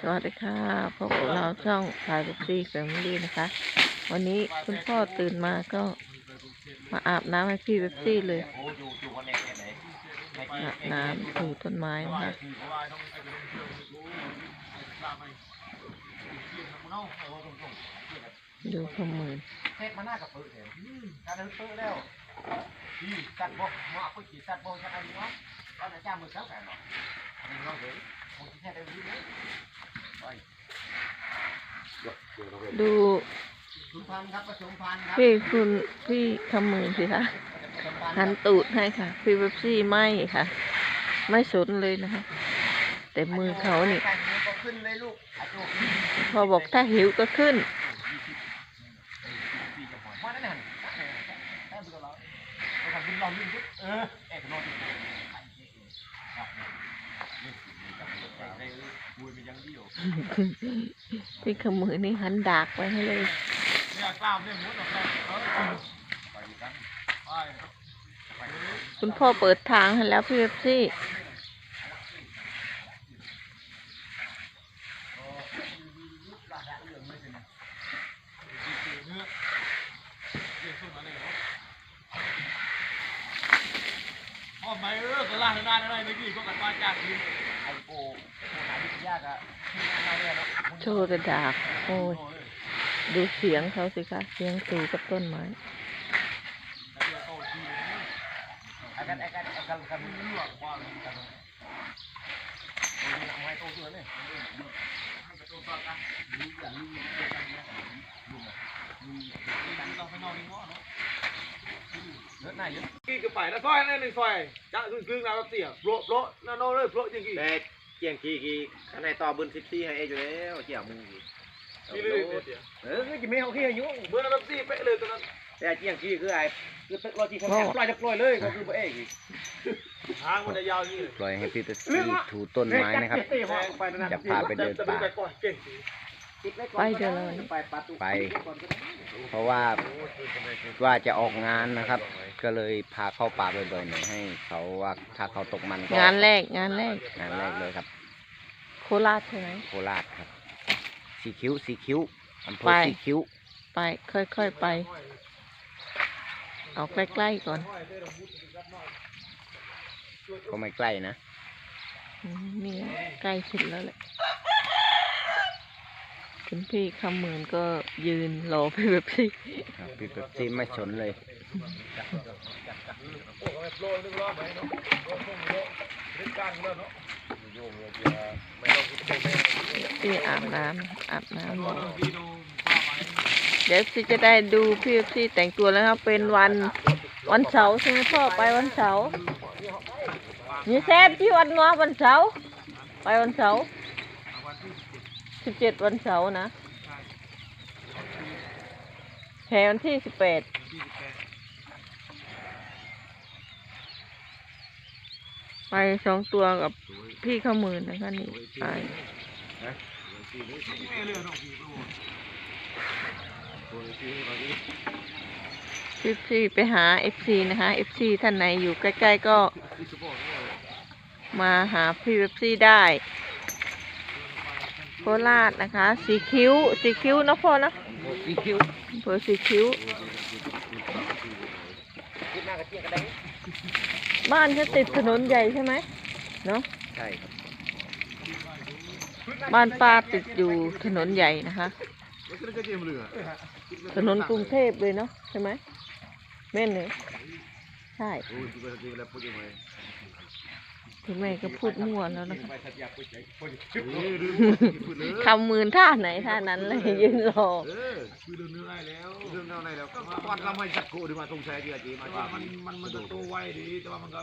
สวัสดีค่ะพบกับเราช่องสายบุซี่แฟมิลี่นะคะ วันนี้คุณพ่อตื่นมาก็มาอาบน้ำให้พี่เบปซี่เลยอาบน้ำถูต้นไม้นะคะดูขมือนเทศมาหน้ากับเปิดเห็นการเดินเปิดแล้ว ที่สัตว์บ่มาเอาไปขี่สัตว์บ่จะเอาดีวะตอนไหนจ้ามือเช้าแก่เนาะนี่เราเห็นคงจะแค่ได้รู้เลยไปดูคุณพันครับผสมพันครับพี่คุณพี่ขมือสิคะหันตูดให้ค่ะ พี่เบซี่ไม่ค่ะ ไม่สนเลยนะคะ แต่มือเขานี่พอบอกถ้าหิวก็ขึ้น มาได้ไหนได้บุญเรา ไปทำบุญเราลื่นยุบเออเอกนอนพี่ขมือนี่หันดากไว้ให้เลยเนี่ยกล้ามเนี่ยมุดออกมาเออไปดีกันไปไปเลยคุณพ่อเปิดทางให้แล้วพี่เบปซี่ อ๋อไม่ เออก็ล่างด้านอะไรไม่กี่ก็กันมาจากทีไอ้โกโกหาที่ยากอะเราเนี่ยนะโชว์แต่ดากโอ้ยดูเสียงเขาสิคะเสียงสูกับต้นไม้อ้กันไอ้กันไอ้กันกันเลือกว่ากันโอ้ยทำไมโตตัวเนี่ย เลือดไหนเยอะกี่ก็ไปแล้วซอยนั่นหนึ่งซอยจะครึ่งครึ่งแล้วเสียโปรโปรนั่นโน่เลยโปรจริงกี่แต่เกี่ยงกี่กี่ข้างในต่อบุญสิบสี่ให้เออยู่แล้วเกี่ยวมึงกี่กี่เลยเสียเออจะไม่เอาขี้อายุเมื่อนั้นซี่เป๊ะเลยตอนนั้นแต่เกี่ยงกี่คือไอ้คือตึกรอจีคนแก่ปล่อยจะปล่อยเลยก็คือพระเอกอีกทางมันจะยาวยี่ปล่อยให้พี่เปปซี่ถูต้นไม้นะครับจะพาไปเดินป่า ไปก่อนเก่งไปเดี๋ยวเลยไปประตูไป เพราะว่าว่าจะออกงานนะครับ ก็เลยพาเข้าป่าบ่อยๆหน่อยให้เขาว่าถ้าเขาตกมันก็งานแรกงานแรกงานแรกเลยครับ โคราชใช่ไหมโคราชครับสีคิ้วสีคิ้วอำเภอไปสีคิ้ว ไปค่อยๆไป เอาใกล้ๆก่อน ก็ไม่ใกล้นะอืมนี่ใกล้สุดแล้วแหละ คุณพี่คำเหมือนก็ยืนรอพี่เบปซี่ครับพี่เปปซี่ไม่สนเลยพี่อาบน้ำอาบน้ำรอเดี๋ยวพี่จะได้ดูพี่เบปซี่แต่งตัวแล้วครับเป็นวันวันเสาร์ใช่ไหมพ่อไปวันเสาร์มีแซมที่วันงอวันเสาร์ไปวันเสาร์ สิบเจ็ดวันเสาร์นะแพวันที่สิบแปดไปสองตัวกับพี่ข้ามือนะคะนี่ไปพี่ซีไปหาเอฟซีนะคะเอฟซีท่านไหนอยู่ใกล้ ๆ ก็มาหาพี่เว็บซี่ได้ โคราชนะคะ สีคิ้ว สีคิ้วนะพ่อนะสีคิ้วอำเภอสีคิ้ว บ้านจะติดถนนใหญ่ใช่ไหมเนาะใช่ครับบ้านป้าติดอยู่ถนนใหญ่นะคะ ถนนกรุงเทพเลยเนาะใช่ไหมแม่นเลยใช่ คุณแม่ก็พูดมั่วแล้วนะคะคำมือท่าไหนท่านั้นเลยยืนรอ เออคือเดินเนื้อได้แล้วเรื่องเท่าไหร่แล้วก็วันเราไม่จัดโกดีมาตรงแซ่จีจีมาแต่ว่ามันมันมันจะโตไวดีแต่ว่ามันก็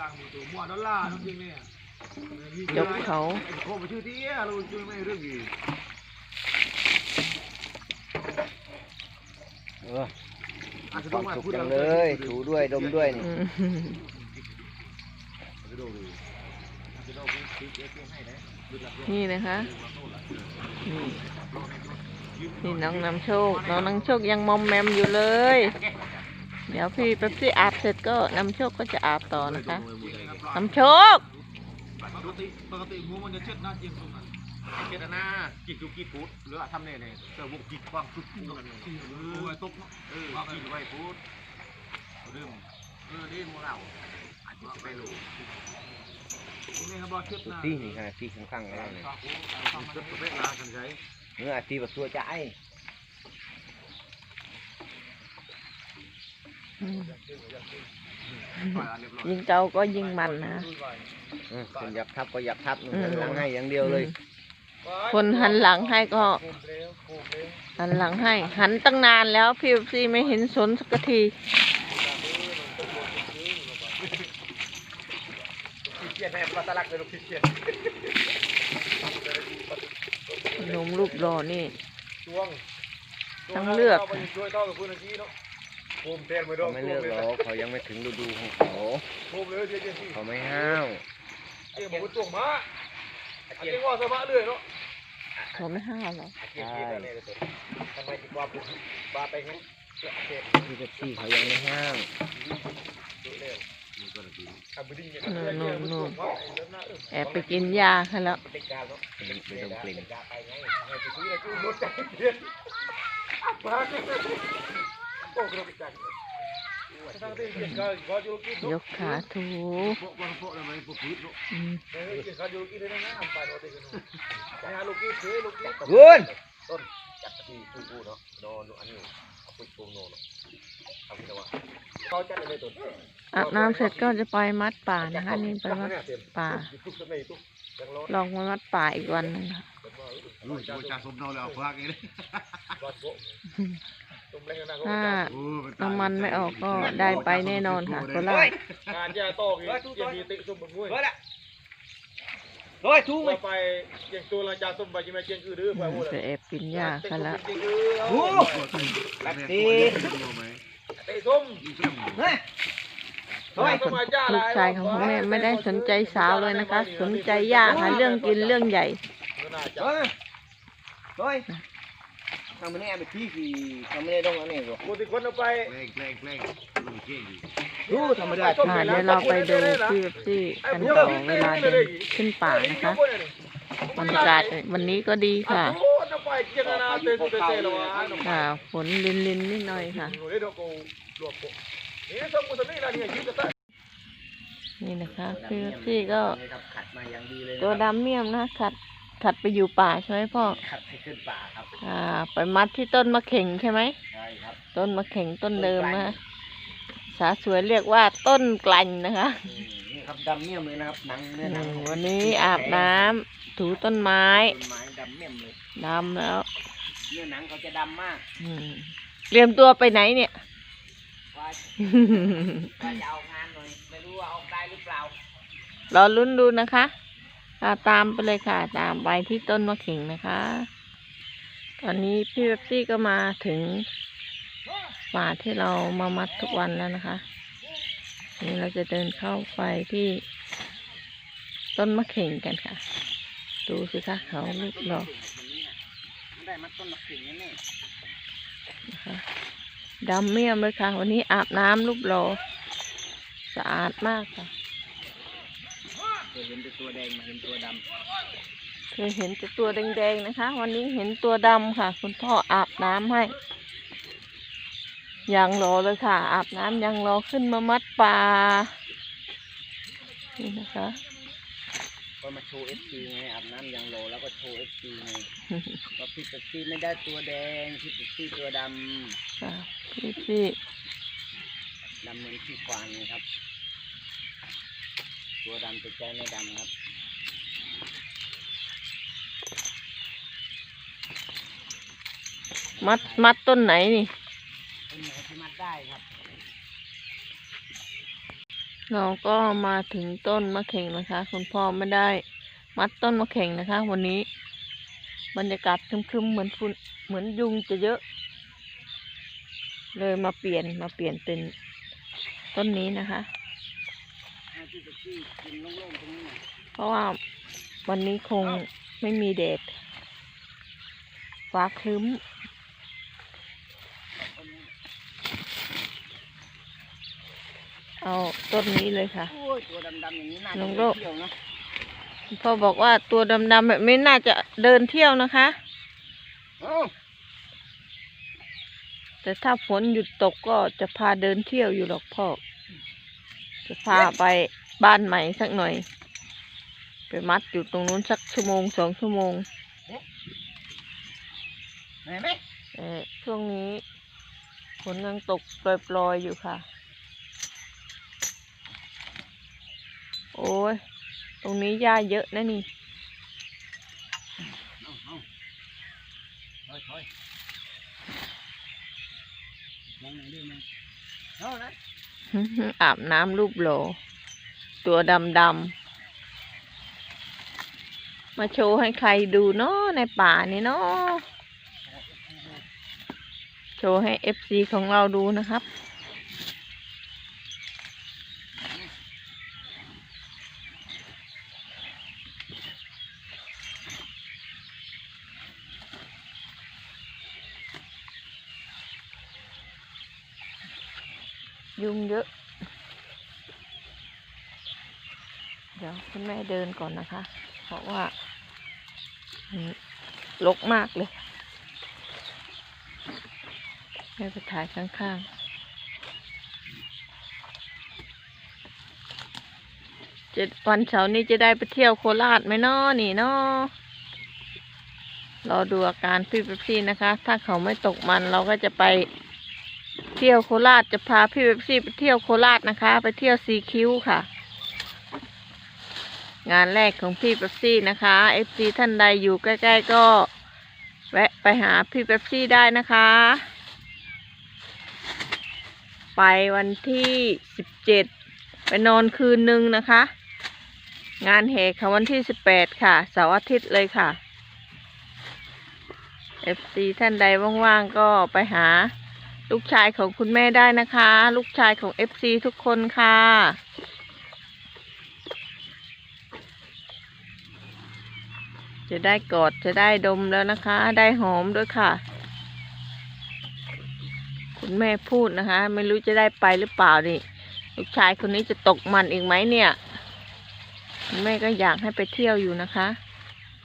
ล่างมือตัวมัวดอลลาร์จริงเนี่ยยกเขาไอ้โคมชื่อที่เราชื่อไม่เรื่องอีกเออความสุขจังเลยถูด้วยดมด้วยนี่อืม นี่นะคะนี่นี่น้องนำโชค น้องนำโชคยังมอมแมมอยู่เลย เดี๋ยวพี่เป๊ปซี่อาบเสร็จก็นำโชคก็จะอาบต่อนะคะนำโชคปกติปกติงูมันจะเช็ดหน้าเจียงตรงนั้นเจตนากินทุกกี่ฟุตหรือทำเนี่ยเนี่ยเสิร์ฟวงกินกว้างทุกฟุตกันเลยเออตกเออกินไว้ฟุตเริ่มเออนี่มูเราอา ไปรู้นี่ครับบอชุดนะที่นี่ขนาดที่ข้างๆแล้วเนี่ยชุดประเภทลากันใช้เมื่ออาทิตย์แบบตัวจะไอ้อืมปล่อยเรียบร้อยยิงเก่าก็ยิงมันนะเออคนอยากทับก็อยากทับหนึ่งหลังให้อย่างเดียวเลย คนหันหลังให้ก็ หันหลังให้ หันตั้งนานแล้วพี่ซีไม่เห็นสนสักที เกียร์แหนมาตลักเลยลูกเกียร์ ขนมรูปรอนี่ช่วงทั้งเลือกช่วยเท่ากับคุณเมื่อกี้เนาะโฮมเทนไม่โดเขานไม่เลือกหรอกเขายังไม่ถึงฤดูของเขาโฮมเลยเจ๊เจ๊ที่เขาไม่ห้าวเจ๊บอกว่าตัวมาเจ๊ว่าสบายเลยเนาะเขาไม่ห้ามหรอกใช่ทำไมถึงว่าปุ๊บว่าไปงั้นเกียร์ที่เจ็บซี่เขายังไม่ห้าว แอบไปกินยาค่ะแล้วเด็กกาเนาะไม่ไม่ต้องกลิ่นกาไปไงให้ไปซื้อแล้วกูรถใจเกียร์มาโอ้กระปิจังทั้งที่เจ๊ก็ก็อยู่กินยกขาถูพวกวันพวกอะไรพวกพืชเนาะอืม เจ๊ก็อยู่กินเลยนะไปโดนตีกันไปหาลูกกี้เจ๊ลูกกี้คุณต้นจัดที่คือกูเนาะนอนอันนี้เอาไปปรุงโน่เนาะเอาไปแต่ว่าเขาจัดเลยต้นอาบน้ำเสร็จก็จะไปมัดป่านะคะนี่ไปมัดป่าทุกสมัยทุกยังรอลองมามัดป่าอีกวันหนึงค่ะลูกจ่าสมนอนแล้วพักเองรอดโบตุ้มเล่นกันนะถ้าน้ำมันไม่ออกก็ได้ไปแน่นอนค่ะโคราชงานยาโต้กี่ยังมีติสุ่มบึงม วยโอ้ยทุ่งว่าไปยังตัวละจาสุ่มไปยังไม่เจียงคือดื้อไปหมดจะแอบกินยาค่ะแล้วโอ้ลักตีไอ้ส้มเฮ้ยลูกชายของพ่อแม่ไม่ได้สนใจสาวเลยนะคะ สนใจยาค่ะเรื่องกินเรื่องใหญ่ เฮ้ยเฮ้ยทำไมเนี่ยไปที่สี่ทำไมเนี่ยต้องเอาเนี่ยกูกูติคนเอาไปแกล้งแกล้งแกล้งลูกเก่งดีดูทำไมได้ค่ะเดี๋ยวเราไปดูพี่เบปซี่กันต่อเวลาเดินขึ้นป่านะคะบรรยากาศวันนี้ก็ดีค่ะโอ้เอาไปเจียงนาเตะเตะเตะแล้วอะค่ะฝนลินลินๆนิดหน่อยค่ะเดี๋ยวกูรวบปุ๊นี่ส้มกูจะนี่ละเนี่ยยืดจะได้นี่นะคะพี่เบปซี่ก็ขัดมาอย่างดีเลยตัวดำเมี่ยมนะขัด ขัดไปอยู่ป่าใช่ไหมพ่อขัดให้ขึ้นป่าครับอ่า ไปมัดที่ต้นมะเข่งใช่ไหมใช่ครับ ต้นมะเข่งต้นเดิมนะสาสวยเรียกว่าต้นกลั่นนะคะนี่ครับดำเมี่ยมเลยนะครับหนังเนื้อหนังอืมวันนี้อาบน้ำถูต้นไม้ต้นไม้ดำเมี่ยมเลยดำแล้วเนื้อหนังเขาจะดำมากอืมเตรียมตัวไปไหนเนี่ย ว่าว่าจะเอางานหน่อยไม่รู้ว่าเอาได้หรือเปล่ารอลุ้นดูนะคะ อ่าตามไปเลยค่ะ ตามไปที่ต้นมะเข่งนะคะ ตอนนี้พี่เบบซี่ก็มาถึงป่าที่เรามามัดทุกวันแล้วนะคะ นี่เราจะเดินเข้าไปที่ต้นมะเข่งกันค่ะ ดูสิคะเขาลูกดอกได้มาต้นมะเขือแน่นะคะดำเมี่ยมเลยค่ะ วันนี้อาบน้ำรูปโลอสะอาดมากค่ะ เคยเห็นแต่ตัวแดงมาเห็นตัวดเคยเห็นแต่ตัวแดงๆนะคะ วันนี้เห็นตัวดำค่ะ คุณพ่ออาบน้ำให้ ยังรอเลยค่ะ อาบน้ำยังรอขึ้นมามัดปลานี่นะคะำก็มาโชว์เอฟซีไงอาบน้ำยังโลแล้วก็โชว์เอฟซีไงก็พี่เป็ดซี่ไม่ได้ตัวแดงพี่เป็ดซี่ตัวดค่ะพี่พี่ำดำเหมือนพี่ควานไงครับ ตัวดำแต่ใจไม่ดำครับมัดมัดต้นไหนนี่เป็นไหนที่มัดได้ครับ เราก็มาถึงต้นมะเข่งนะคะ คุณพ่อไม่ได้ มัดต้นมะเข่งนะคะ วันนี้ บรรยากาศครึมๆเหมือนฝุ่นเหมือนยุงจะเยอะ เลยมาเปลี่ยนมาเปลี่ยนเป็นต้นนี้นะคะให้พี่ เป็ดซี่กินโล่งๆตรงนี้หน่อยเพราะว่าวันนี้คงไม่มีแดดฟ้าครึ้ม เอาต้นนี้เลยค่ะโอ้ยตัวดำๆอย่างนี้น่าลจะงไปโลกเที่ยวนะพ่อบอกว่าตัวดำๆแบบนี้น่าจะเดินเที่ยวนะคะเอ้าแต่ถ้าฝนหยุดตกก็จะพาเดินเที่ยวอยู่หรอกพ่อ จะพาไป บ้านใหม่สักหน่อย ไปมัดอยู่ตรงนู้นสักชั่วโมงสองชั่วโมงเห็นไหมแต่ช่วงนี้ฝนยังตกปล่อยๆอยู่ค่ะ โอ้ย ตรงนี้หญ้าเยอะนะนี่ถอยถอยลองหน่อยดิมันเอาเลยอาบน้ำรูปโหล ตัวดำดำมาโชว์ให้ใครดูเนาะในป่านี่เนาะโชว์ให้เอฟซีของเราดูนะครับยุงเยอะ เดี๋ยวคุณแม่เดินก่อนนะคะ เพราะว่ามันรกมากเลยแม่ไปถ่ายข้างๆจะวันเสาร์นี้จะได้ไปเที่ยวโคราชไหมนาะนี่นาะรอดูอาการพี่เป๊ปซี่นะคะ ถ้าเขาไม่ตกมันเราก็จะไปเที่ยวโคราชจะพาพี่เว็บซี่ไปเที่ยวโคราชนะคะ ไปเที่ยวซีคิวค่ะ งานแรกของพี่เป๊ปซี่นะคะเอฟซีท่านใดอยู่ใกล้ ๆ ก็แวะไปหาพี่เป๊ปซี่ได้นะคะ ไปวันที่สิบเจ็ดไปนอนคืนหนึ่งนะคะ งานแห่ค่ะวันที่สิบแปดค่ะเสาร์อาทิตย์เลยค่ะเอฟซีท่านใดว่างๆก็ไปหาลูกชายของคุณแม่ได้นะคะ ลูกชายของเอฟซีทุกคนค่ะ จะได้กอดจะได้ดมแล้วนะคะ ได้หอมด้วยค่ะ คุณแม่พูดนะคะ ไม่รู้จะได้ไปหรือเปล่านี่ลูกชายคนนี้จะตกมันอีกไหมเนี่ย คุณแม่ก็อยากให้ไปเที่ยวอยู่นะคะ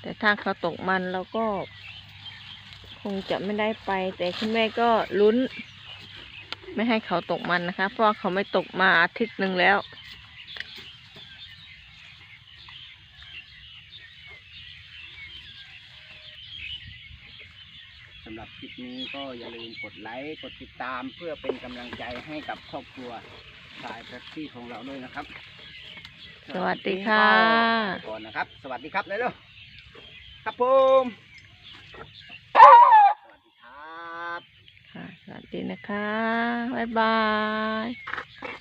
แต่ถ้าเขาตกมันเราก็ คงจะไม่ได้ไป แต่คุณแม่ก็ลุ้น ไม่ให้เขาตกมันนะคะ เพราะเขาไม่ตกมาอาทิตย์หนึ่งแล้วำหรับคลิปนี้ก็อย่าลืมกดไลค์กดติดตามเพื่อเป็นกำลังใจให้กับครอบครัวสายแพ็กซี่ของเราด้วยนะครับสวัสดีค่ะ ไปก่อนนะครับ สวัสดีครับเลยเร็วครับผมสวัสดีครับ ค่ะ สวัสดีนะคะ บ๊ายบาย